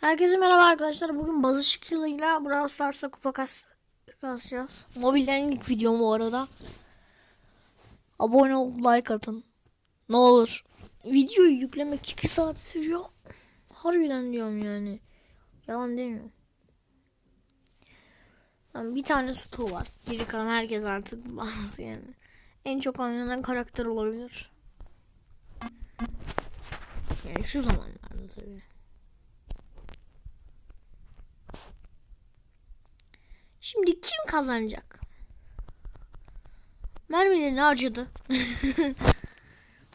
Herkese merhaba arkadaşlar. Bugün bazı şıkkılıyla Brawl Stars'a kupa kas kasacağız. Mobilden ilk videom bu arada. Abone ol, like atın. Ne olur. Videoyu yüklemek 2 saat sürüyor. Harbiden diyorum yani. Yalan demiyorum. Yani bir tane stu var. Geri kalan herkes artık bazı yani. En çok oynanan karakter olabilir. Yani şu zamanlarda tabii. Şimdi kim kazanacak? Mermilerini harcadı.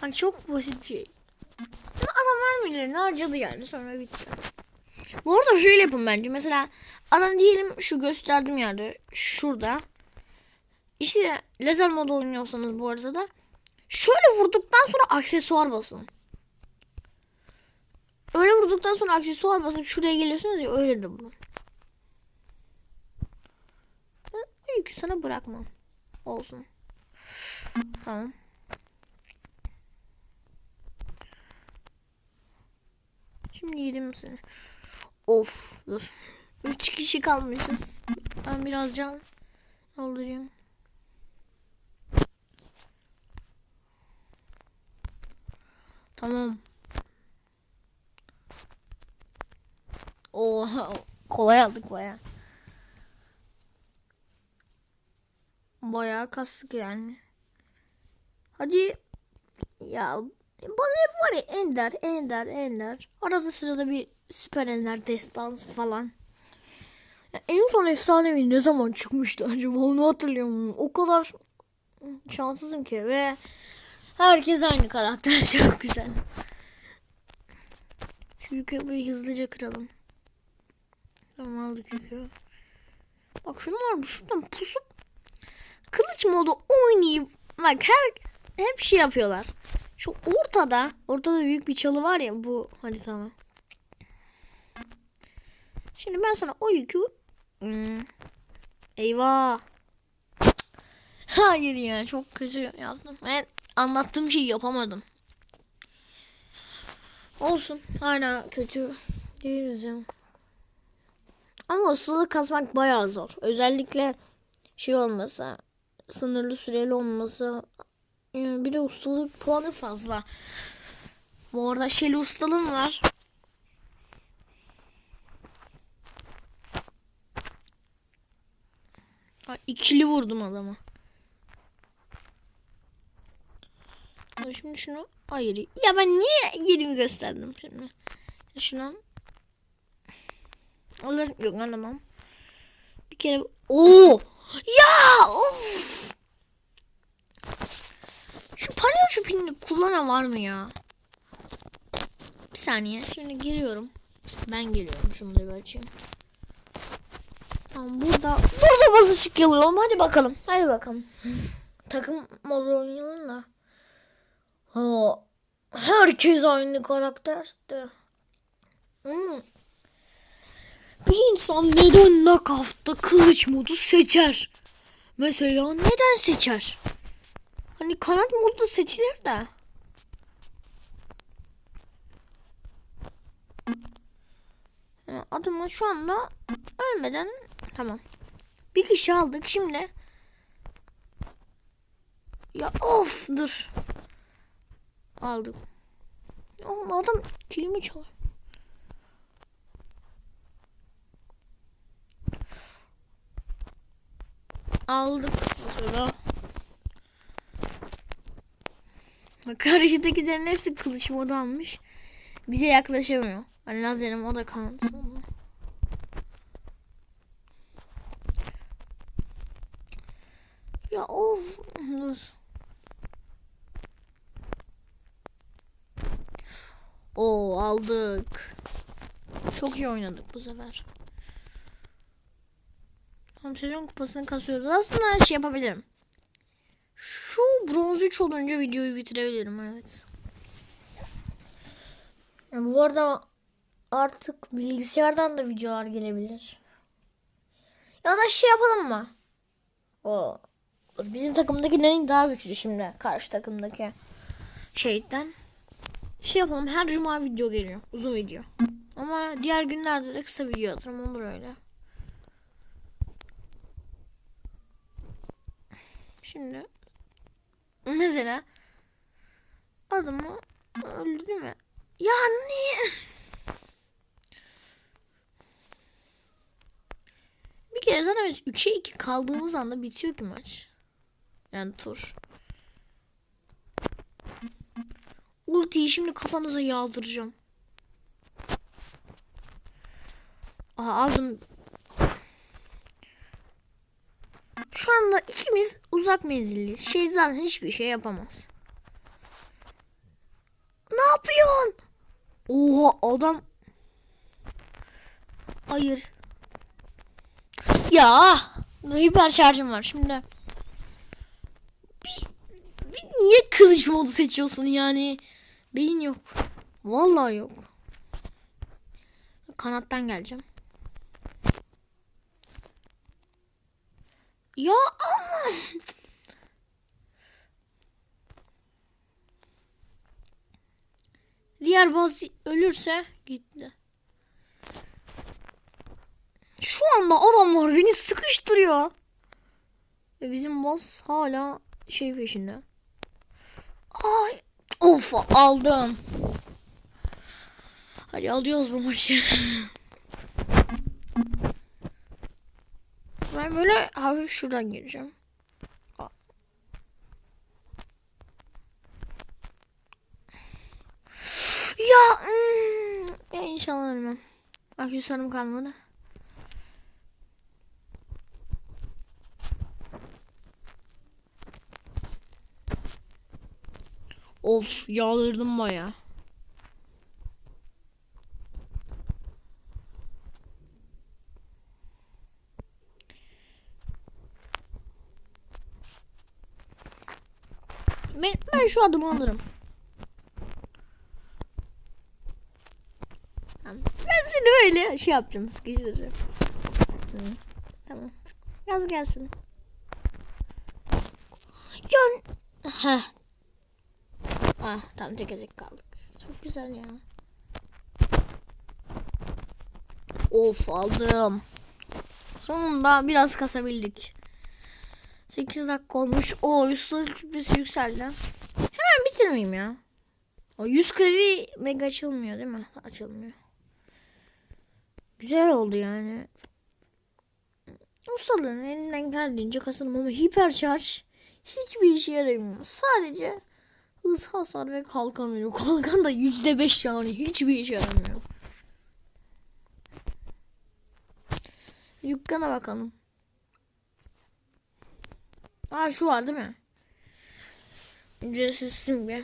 Bak çok basit bir şey. Adam mermilerini harcadı yani sonra bitti. Bu arada şöyle yapın bence. Mesela adam diyelim şu gösterdiğim yerde şurada. İşte lazer modu oynuyorsanız bu arada da şöyle vurduktan sonra aksesuar basın. Öyle vurduktan sonra aksesuar basıp şuraya geliyorsunuz ya öyle de bunu. Yükü sana bırakmam. Olsun. Tamam. Şimdi yedim seni. Of dur. Üç kişi kalmışız. Ben biraz can doldurayım. Tamam. Oha kolay aldık baya. Bayağı kastık yani. Hadi ya bana hep var ya Ender, Ender, Ender. Arada sırada bir Süper Ender destansı falan. Ya en son efsanevi ne zaman çıkmıştı acaba onu hatırlıyorum. O kadar şanssızım ki ve herkes aynı karakter çok güzel. Şu yükü hızlıca kıralım. Tamam aldık yükü. Bak şunu var mı? Şuradan pusup kılıç modu oynayıp bak her hep şey yapıyorlar. Şu ortada ortada büyük bir çalı var ya bu hadi tamam. Şimdi ben sana o yükü Hmm. Eyvah. Hayır ya çok kötü yaptım. Ben anlattığım şeyi yapamadım. Olsun hala kötü değiliz ya. Ama ustalık kasmak bayağı zor. Özellikle şey olmasa sınırlı süreli olması yani bir de ustalık puanı fazla. Bu arada Şeli ustalığım var. Ha, ikili vurdum adama. Şimdi şunu hayır. Ya ben niye yerimi gösterdim şimdi? Ya Şunu alır yok alamam. Bir kere Oo! Ya! Of! Şu palyaço pilini kullanan var mı ya? Bir saniye. Şimdi giriyorum. Ben giriyorum. Da bir açayım. Tamam burada burada basışık yalıyorum. Hadi bakalım. Hadi bakalım. Takım modu oynayalım da. Ha, herkes aynı karakterdi. Hmm. Bir insan neden knockout'ta kılıç modu seçer? Mesela neden seçer? Hani kanat modu seçilir de. Yani adamı şu anda ölmeden tamam. Bir kişi aldık şimdi. Ya of dur. Aldım. Oğlum adam kilimi çalar. Aldık mesela. Karşıdakilerin hepsi kılıç modu almış. Bize yaklaşamıyor. Ben lazerim o da kanıtı. Ya of. Dur. Oo aldık. Çok iyi oynadık bu sefer. Tam sezon kupasını kasıyoruz. Aslında her şey yapabilirim. Bronz 3 olunca videoyu bitirebilirim evet. Ya bu arada artık bilgisayardan da videolar gelebilir. Ya da şey yapalım mı? O bizim takımdakilerin daha güçlü şimdi karşı takımdaki şeyden. Şey yapalım her cuma video geliyor. Uzun video. Ama diğer günlerde de kısa video atarım olur öyle. Şimdi mesela adamı öldü değil mi? Ya niye? Bir kere zaten biz 3'e 2 kaldığımız anda bitiyor ki maç. Yani tur. Ultiyi şimdi kafanıza yağdıracağım. Aa, aldım. Şu anda ikimiz uzak menzilliyiz. Şey zaten hiçbir şey yapamaz. Ne yapıyorsun? Oha adam. Hayır. Ya hiper şarjım var şimdi. Bir, bir niye kılıç modu seçiyorsun yani? Beyin yok. Vallahi yok. Kanattan geleceğim. Ya ama Diğer boss ölürse gitti. Şu anda adamlar beni sıkıştırıyor. Ve bizim boss hala şey peşinde. Ay of aldım. Hadi alıyoruz bu maçı. Ben böyle hafif şuradan gireceğim. Ya, hmm, ya inşallah ölmem. Aksesuarım kalmadı. Of yağdırdım baya. Ben, ben şu adımı alırım. Tamam. Böyle şey yapacağım sıkıştıracağım. Tamam. Yaz gelsin. Ya Heh. Ah tam tek tek kaldık. Çok güzel ya. Of aldım. Sonunda biraz kasabildik. 8 dakika olmuş. O üstüne kütlesi yükseldi. Hemen bitirmeyeyim ya. O 100 kredi mega açılmıyor değil mi? Açılmıyor. Güzel oldu yani. Ustalığın elinden geldiğince kasarım ama hipercharge hiçbir işe yaramıyor. Sadece hız hasar ve kalkan veriyor. Kalkan da yüzde beş yani hiçbir işe yaramıyor. Dükkana bakalım. Aa şu var değil mi? Ücretsiz simge.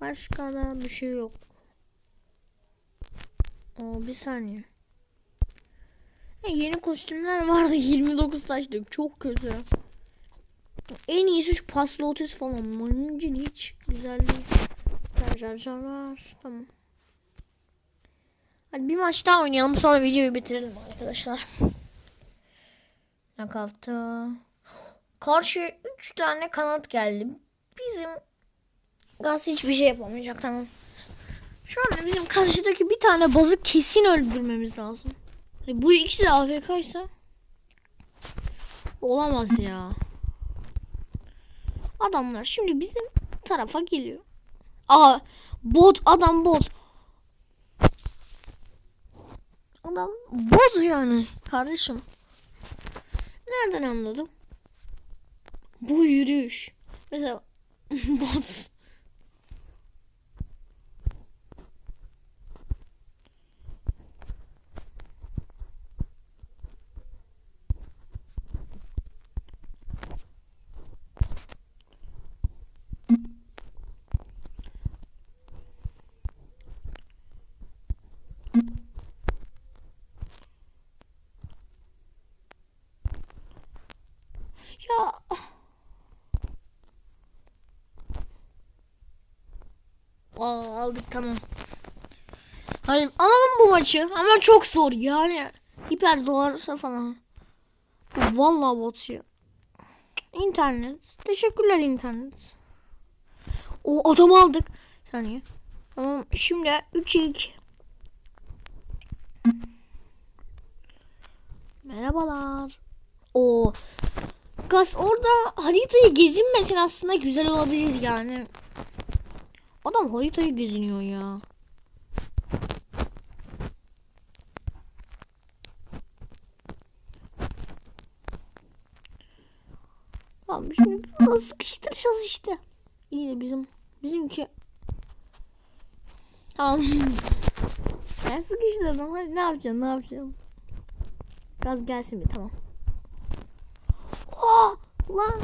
Başka da bir şey yok. Oo, bir saniye. E, yeni kostümler vardı 29 taşlık çok kötü. En iyisi şu paslı otis falan. Mayıncın hiç güzel değil. Tamam. Hadi bir maç daha oynayalım sonra videoyu bitirelim arkadaşlar. Nakavta. Karşı 3 tane kanat geldi. Bizim Gaz hiçbir şey yapamayacak tamam. Şu anda bizim karşıdaki bir tane bazı kesin öldürmemiz lazım. E, Bu ikisi de AFK ise olamaz ya. Adamlar şimdi bizim tarafa geliyor. Aa bot adam bot. Adam bot yani kardeşim. Nereden anladım? Bu yürüyüş. Mesela bot. Ya Aa, aldık tamam. Hadi alalım bu maçı ama çok zor yani. Hiper dolarsa falan. Vallahi bot ya. İnternet. Teşekkürler internet. O adamı aldık. Saniye. Tamam şimdi 3 2. Merhabalar. O Gaz orada haritayı gezinmesen aslında güzel olabilir yani. Adam haritayı geziniyor ya. Tamam şimdi biraz sıkıştıracağız işte. İyi de bizim bizimki Tamam. Ben sıkıştırdım. Hadi ne yapacaksın? Ne yapacaksın? Gaz gelsin bir tamam. Lan.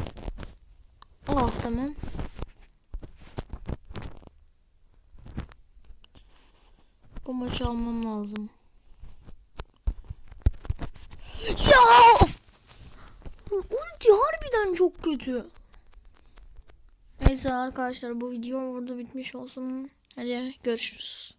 Oh tamam. Bu maçı almam lazım. Ya! Ulti harbiden çok kötü. Neyse arkadaşlar bu video burada bitmiş olsun. Hadi görüşürüz.